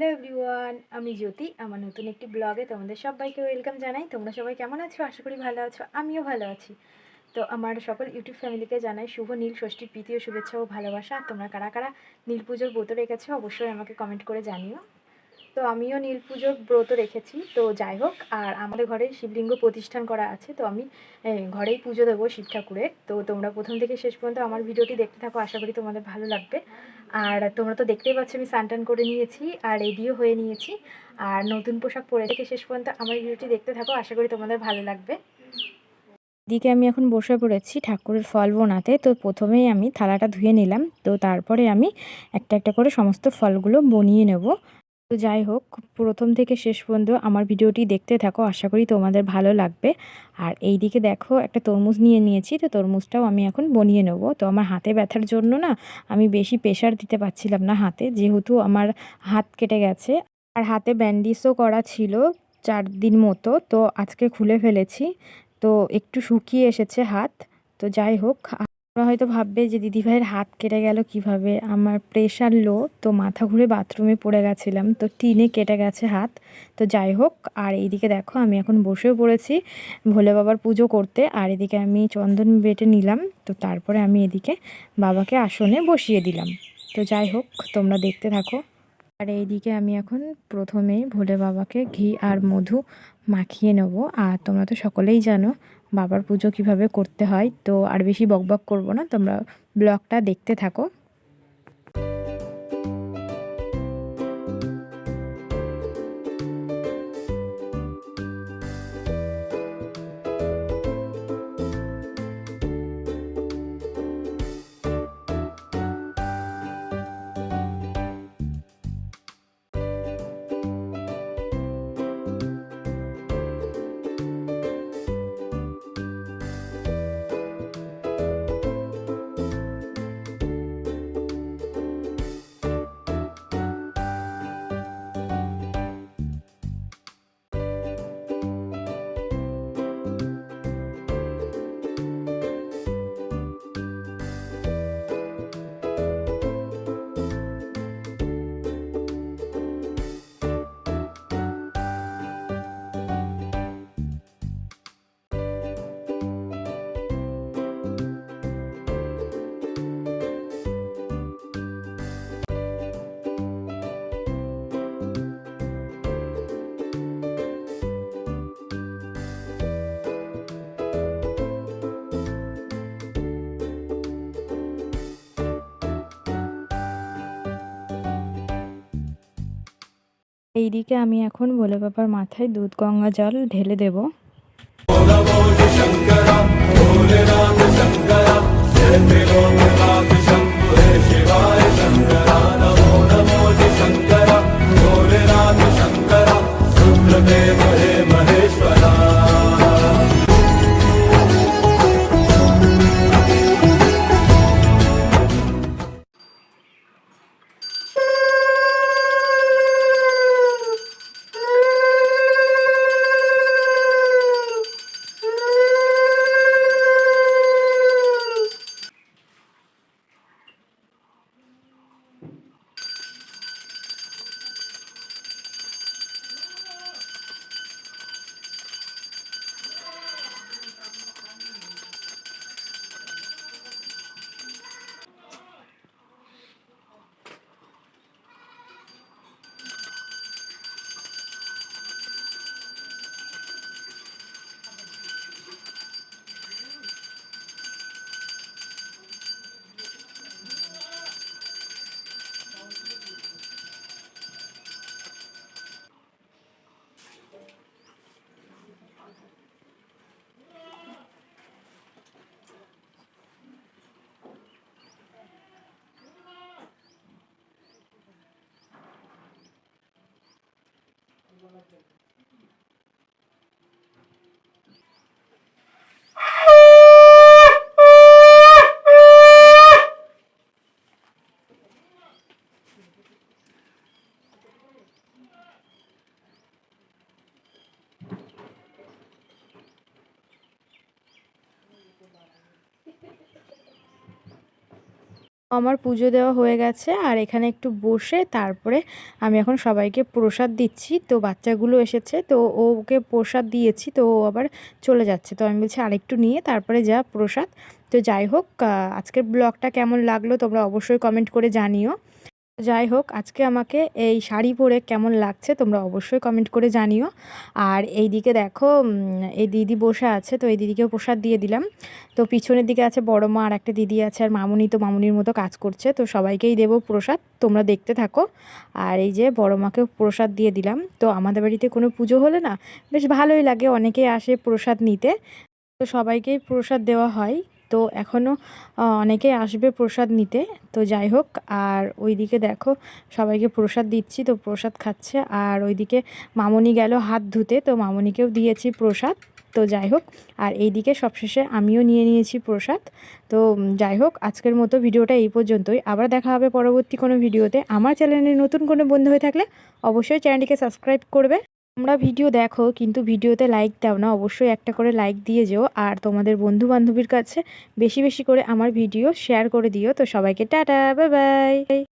Hello everyone, আমি জ্যোতি, আমার নতুন একটি ব্লগে তোমাদের সবাইকে ওয়েলকাম জানাই। তোমরা সবাই কেমন আছো? আশা করি ভালো আছো, আমিও ভালো আছি। তো আমার সকল ইউটিউব ফ্যামিলিকে জানাই শুভ নীল, ষষ্ঠীর প্রীতি ও শুভেচ্ছা ও ভালোবাসা। তোমরা কারা কারা নীল পুজোর ব্রত রেখেছো, অবশ্যই আমাকে কমেন্ট করে জানিও। তো আমিও নীল পুজোর ব্রত রেখেছি। তো যাই হোক, আর আমাদের ঘরে শিবলিঙ্গ প্রতিষ্ঠান করা আছে, তো আমি ঘরেই পুজো দেবো শিব ঠাকুরের। তো তোমরা প্রথম থেকে শেষ পর্যন্ত আমার ভিডিওটি দেখতে থাকো, আশা করি তোমাদের ভালো লাগবে। আর তোমরা তো দেখতেই পাচ্ছ, আমি স্নান করে নিয়েছি আর রেডিও হয়ে নিয়েছি। আর নতুন পোশাক পরে থেকে শেষ পর্যন্ত আমার ভিডিওটি দেখতে থাকো, আশা করি তোমাদের ভালো লাগবে। দিকে আমি এখন বসে পড়েছি ঠাকুরের ফল বোনাতে, তো প্রথমেই আমি থালাটা ধুয়ে নিলাম। তো তারপরে আমি একটা একটা করে সমস্ত ফলগুলো বনিয়ে নেব। তো যাই হোক, প্রথম থেকে শেষ পর্যন্ত আমার ভিডিওটি দেখতে থাকো, আশা করি তোমাদের ভালো লাগবে। আর এই দিকে দেখো, একটা তরমুজ নিয়ে নিয়েছি, তো তরমুজটাও আমি এখন বনিয়ে নেব। তো আমার হাতে ব্যথার জন্য না, আমি বেশি প্রেশার দিতে পারছিলাম না হাতে, যেহেতু আমার হাত কেটে গেছে। আর হাতে ব্যান্ডিজও করা ছিল চার দিন মতো, তো আজকে খুলে ফেলেছি। তো একটু শুকিয়ে এসেছে হাত। তো যাই হোক তোমরা হয়তো ভাববে যে দিদিভাইয়ের হাত কেটে গেল কীভাবে? আমার প্রেশার লো তো মাথা ঘুরে বাথরুমে পড়ে গেছিলাম, তো টিনে কেটে গেছে হাত। তো যাই হোক, আর এইদিকে দেখো, আমি এখন বসেও পড়েছি ভোলে বাবার পুজো করতে, আর এদিকে আমি চন্দন বেটে নিলাম, তো তারপরে আমি এদিকে বাবাকে আসনে বসিয়ে দিলাম। তো যাই হোক, তোমরা দেখতে থাকো। আর এইদিকে আমি এখন প্রথমেই ভোলে বাবাকে ঘি আর মধু মাখিয়ে নেব, আর তোমরা তো সকলেই জানো বাবার পুজো কীভাবে করতে হয়, তো আর বেশি বকবক করব না, তোমরা ব্লগটা দেখতে থাকো। এইদিকে আমি এখন ভোলে বাবার মাথায় দুধ গঙ্গা জল ঢেলে দেব। আমার জন্য আমার পুজো দেওয়া হয়ে গেছে, আর এখানে একটু বসে তারপরে আমি এখন সবাইকে প্রসাদ দিচ্ছি। তো বাচ্চাগুলো এসেছে, তো ওকে প্রসাদ দিয়েছি, তো ও আবার চলে যাচ্ছে। তো আমি বলছি আরেকটু নিয়ে তারপরে যা প্রসাদ। তো যাই হোক আজকের ব্লগটা কেমন লাগল তোমরা অবশ্যই কমেন্ট করে জানিও। যাই হোক, আজকে আমাকে এই শাড়ি পরে কেমন লাগছে তোমরা অবশ্যই কমেন্ট করে জানিও। আর এই দিকে দেখো এই দিদি বসে আছে, তো এই দিদিকেও প্রসাদ দিয়ে দিলাম। তো পিছনের দিকে আছে বড় মা আর একটা দিদি আছে, আর মামুনি তো মামুনির মতো কাজ করছে, তো সবাইকেই দেবো প্রসাদ, তোমরা দেখতে থাকো। আর এই যে বড় মাকেও প্রসাদ দিয়ে দিলাম। তো আমাদের বাড়িতে কোনো পুজো হলে না, বেশ ভালোই লাগে, অনেকেই আসে প্রসাদ নিতে। তো সবাইকেই প্রসাদ দেওয়া হয়। তো এখনও অনেকে আসবে প্রসাদ নিতে। তো যাই হোক, আর ওইদিকে দেখো, সবাইকে প্রসাদ দিচ্ছি, তো প্রসাদ খাচ্ছে। আর ওইদিকে মামনি গেল হাত ধুতে, তো মামনিকেও দিয়েছি প্রসাদ। তো যাই হোক, আর এইদিকে সবশেষে আমিও নিয়ে নিয়েছি প্রসাদ। তো যাই হোক, আজকের মতো ভিডিওটা এই পর্যন্তই। আবার দেখা হবে পরবর্তী কোনো ভিডিওতে। আমার চ্যানেলে নতুন কোনো বন্ধু হয়ে থাকলে অবশ্যই চ্যানেলটিকে সাবস্ক্রাইব করবে। তোমরা ভিডিও দেখো, কিন্তু ভিডিওতে লাইক দাও না। অবশ্যই একটা করে লাইক দিয়ে যেও। আর তোমাদের বন্ধু বান্ধবীর কাছে বেশি বেশি করে আমার ভিডিও শেয়ার করে দিও। তো সবাইকে টাটা বাই বাই